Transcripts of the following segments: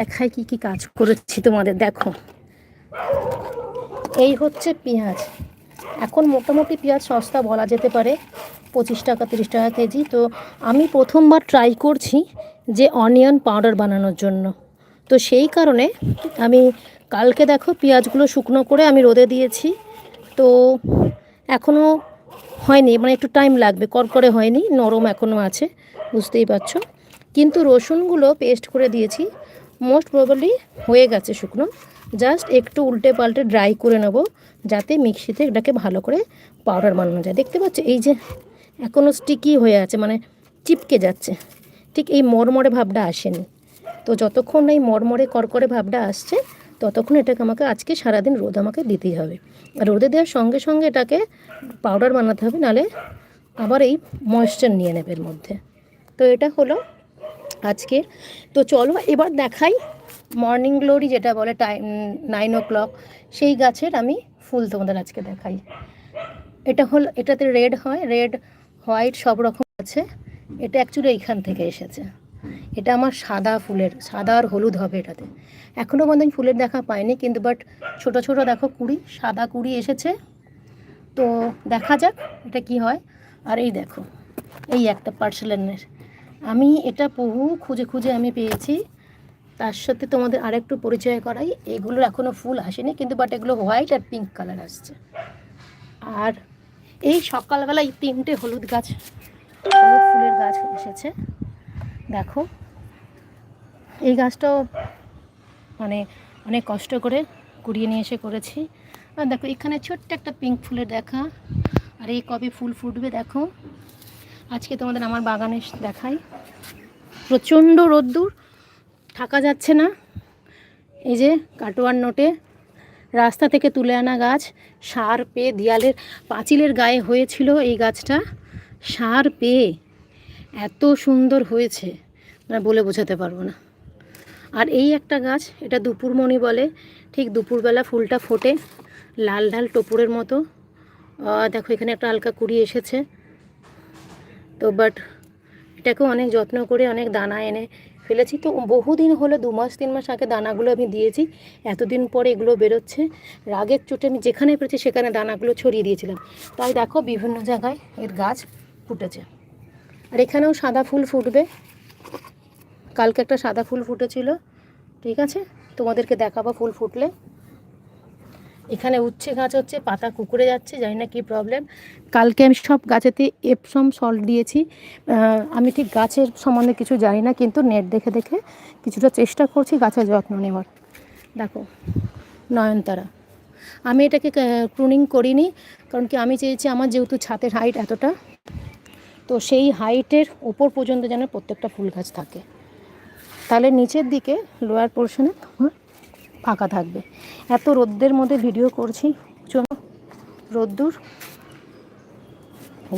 দেখাই কি কি কাজ করেছি তোমাদের, দেখো। এই হচ্ছে পেঁয়াজ। এখন মোটামুটি পেঁয়াজ সস্তা বলা যেতে পারে, পঁচিশ টাকা, তিরিশ টাকা কেজি। তো আমি প্রথমবার ট্রাই করছি যে অনিয়ন পাউডার বানানোর জন্য। তো সেই কারণে আমি কালকে দেখো পেঁয়াজগুলো শুকনো করে আমি রোদে দিয়েছি। তো এখনও হয়নি মানে একটু টাইম লাগবে করকরে হয়নি, নরম এখনও আছে, বুঝতেই পারছ। কিন্তু রসুনগুলো পেস্ট করে দিয়েছি। মোস্ট প্রবাবলি হয়ে গেছে শুকনো। জাস্ট একটু উল্টে পাল্টে ড্রাই করে নেব, যাতে মিক্সিতে এটাকে ভালো করে পাউডার বানানো যায়। দেখতে পাচ্ছ, এই যে এখনও স্টিকি হয়ে আছে মানে চিপকে যাচ্ছে। ঠিক এই মরমরে ভাবটা আসেনি। তো যতক্ষণ এই মরমরে করকরে ভাবটা আসছে, ততক্ষণ এটাকে আমাকে আজকে সারাদিন রোদ আমাকে দিতেই হবে। আর রোদে দেওয়ার সঙ্গে সঙ্গে এটাকে পাউডার বানাতে হবে, নালে আবার এই ময়েশ্চার নিয়ে নেবে এর মধ্যে। তো এটা হলো আজকে। তো চলো এবার দেখাই মর্নিং গ্লোরি যেটা বলে টাইম নাইন ও ক্লক সেই গাছের আমি ফুল তোমাদের আজকে দেখাই। এটা হল, এটাতে রেড হয় রেড হোয়াইট সব রকম আছে। এটা অ্যাকচুয়ালি এইখান থেকে এসেছে। এটা আমার সাদা ফুলের, সাদা আর হলুদ হবে এটাতে। এখনও পর্যন্ত আমি ফুলের দেখা পাইনি, কিন্তু বাট ছোট ছোট দেখো কুড়ি, সাদা কুড়ি এসেছে। তো দেখা যাক এটা কি হয়। আর এই দেখো, এই একটা পার্সেলেনের আমি এটা বহু খুঁজে খুঁজে আমি পেয়েছি। তার সাথে তোমাদের আরেকটু পরিচয় করাই। এগুলোর এখনও ফুল আসেনি, কিন্তু বাট এগুলো হোয়াইট আর পিঙ্ক কালার আসছে। আর এই সকালবেলা এই তিনটে হলুদ গাছ, হলুদ ফুলের গাছ এসেছে। দেখো, এই গাছটাও মানে অনেক কষ্ট করে কুড়িয়ে নিয়ে এসে করেছি। আর দেখো, এখানে ছোট্ট একটা পিঙ্ক ফুলের দেখা আর এই কবে ফুল ফুটবে দেখো। আজকে তোমাদের আমার বাগানে দেখাই। প্রচণ্ড রোদ্দুর, থাকা যাচ্ছে না। এই যে কাটোয়ার নোটে, রাস্তা থেকে তুলে আনা গাছ, সার পেয়ে দেয়ালের পাঁচিলের গায়ে হয়েছিল এই গাছটা। সার পেয়ে এত সুন্দর হয়েছে মানে বলে বোঝাতে পারব না। আর এই একটা গাছ, এটা দুপুরমণি বলে, ঠিক দুপুরবেলা ফুলটা ফোটে, লাল লাল টোপুরের মতো। দেখো এখানে একটা হালকা কুড়ি এসেছে। তো বাট এটাকেও অনেক যত্ন করে, অনেক দানা এনে ফেলেছি। তো বহুদিন হলো, দু মাস, তিন মাস আগে দানাগুলো আমি দিয়েছি। এতদিন পরে এগুলো বেরোচ্ছে। রাগের চোটে আমি যেখানে পেরেছি সেখানে দানাগুলো ছড়িয়ে দিয়েছিলাম। তাই দেখো বিভিন্ন জায়গায় এর গাছ ফুটেছে। আর এখানেও সাদা ফুল ফুটবে। কালকে একটা সাদা ফুল ফুটেছিল, ঠিক আছে? তোমাদেরকে দেখাবো ফুল ফুটলে। এখানে উচ্ছে গাছ হচ্ছে, পাতা কুকুরে যাচ্ছে, জানি না কী প্রবলেম কালকে আমি সব গাছেতে এপসম সল্ট দিয়েছি। আমি ঠিক গাছের সম্বন্ধে কিছু জানি না, কিন্তু নেট দেখে দেখে কিছুটা চেষ্টা করছি গাছের যত্ন নেওয়ার। দেখো, নয়নতারা, আমি এটাকে ক্রুনিং করিনি, কারণ কি আমি চেয়েছি আমার যেহেতু ছাতের হাইট এতটা, তো সেই হাইটের ওপর পর্যন্ত যেন প্রত্যেকটা ফুল গাছ থাকে। তাহলে নিচের দিকে লোয়ার পোর্শনে তোমার ফাঁকা থাকবে। এত রোদ্দের মধ্যে ভিডিও করছি। চলো, রোদ্দুর।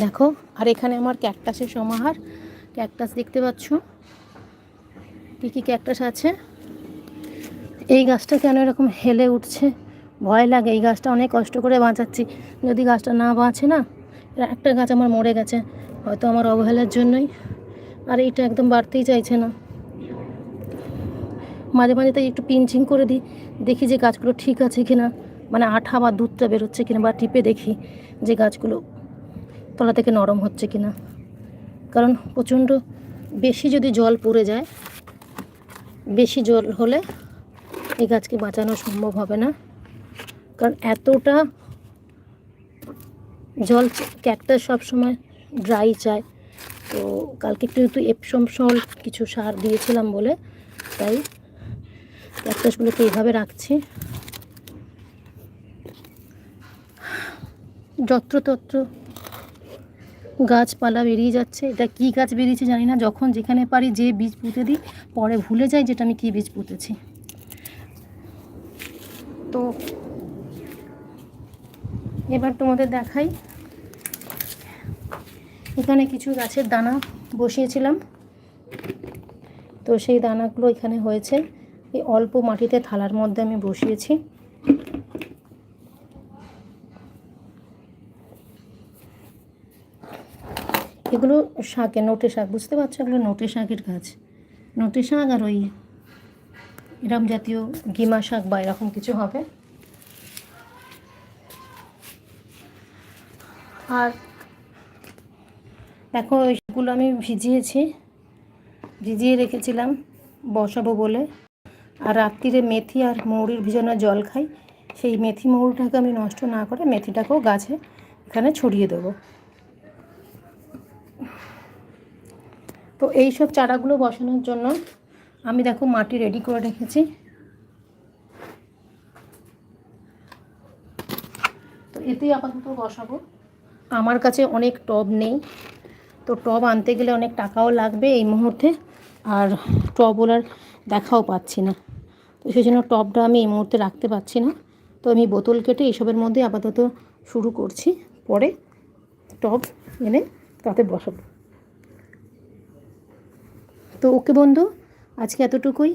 দেখো, আর এখানে আমার ক্যাকটাসের সমাহার। ক্যাকটাস দেখতে পাচ্ছ? কী কী ক্যাকটাস আছে? এই গাছটা কেন এরকম হেলে উঠছে? ভয় লাগে, এই গাছটা অনেক কষ্ট করে বাঁচাচ্ছি। যদি গাছটা না বাঁচে না একটা গাছ আমার মরে গেছে। হয়তো আমার অবহেলার জন্যই। আর এটা একদম বাড়তেই চাইছে না। মাঝে মাঝে তাই একটু পিঞ্চিং করে দিই। দেখি যে গাছগুলো ঠিক আছে কিনা মানে আঠা বা দুধটা বেরোচ্ছে কিনা বা টিপে দেখি যে গাছগুলো তলা থেকে নরম হচ্ছে কিনা। কারণ প্রচণ্ড বেশি যদি জল পড়ে যায়, বেশি জল হলে এই গাছকে বাঁচানো সম্ভব হবে না। কারণ এতটা জল ক্যাকটাস সবসময় ড্রাই চায়। তো কালকে একটু একটু এপসম সল কিছু সার দিয়েছিলাম বলে, তাই ক্যাকটাসগুলোকে এইভাবে রাখছি। যত্রতত্র গাছপালা বেরিয়ে যাচ্ছে। এটা কি গাছ বেরিয়েছে জানি না। যখন যেখানে পারি যে বীজ পুঁতে দিই, পরে ভুলে যাই যেটা আমি কী বীজ পুঁতেছি। তো এবার তোমাদের দেখাই। এখানে কিছু গাছের দানা বসিয়েছিলাম। তো সেই দানাগুলো এখানে হয়েছে। এই অল্প মাটিতে থালার মধ্যে আমি বসিয়েছি। এগুলো শাকে, নোটে শাক, বুঝতে পারছ? এগুলো নোটে শাকের গাছ। নোটে শাক আর ওই এরম জাতীয় গিমা শাক বা এরকম কিছু হবে। আর দেখো ওইগুলো আমি ভিজিয়েছি। ভিজিয়ে রেখেছিলাম বসাবো বলে। আর রাত্রিরে মেথি আর মৌরির ভিজানো জল খাই। সেই মেথি মৌরিটাকে আমি নষ্ট না করে মেথিটাকেও গাছে এখানে ছড়িয়ে দেবো। তো এই সব চারাগুলো বসানোর জন্য আমি দেখো মাটি রেডি করে রেখেছি। তো এতেই আপাতত বসাবো। আমার কাছে অনেক টব নেই। তো টব আনতে গেলে অনেক টাকাও লাগবে এই মুহূর্তে। আর টবওয়ালার দেখাও পাচ্ছি না। তো সেই জন্য টবটা আমি এই মুহূর্তে রাখতে পারছি না। তো আমি বোতল কেটে এইসবের মধ্যে আপাতত শুরু করছি। পরে টব এনে তাতে বসাবো। তো ওকে বন্ধু, আজকে এতটুকুই।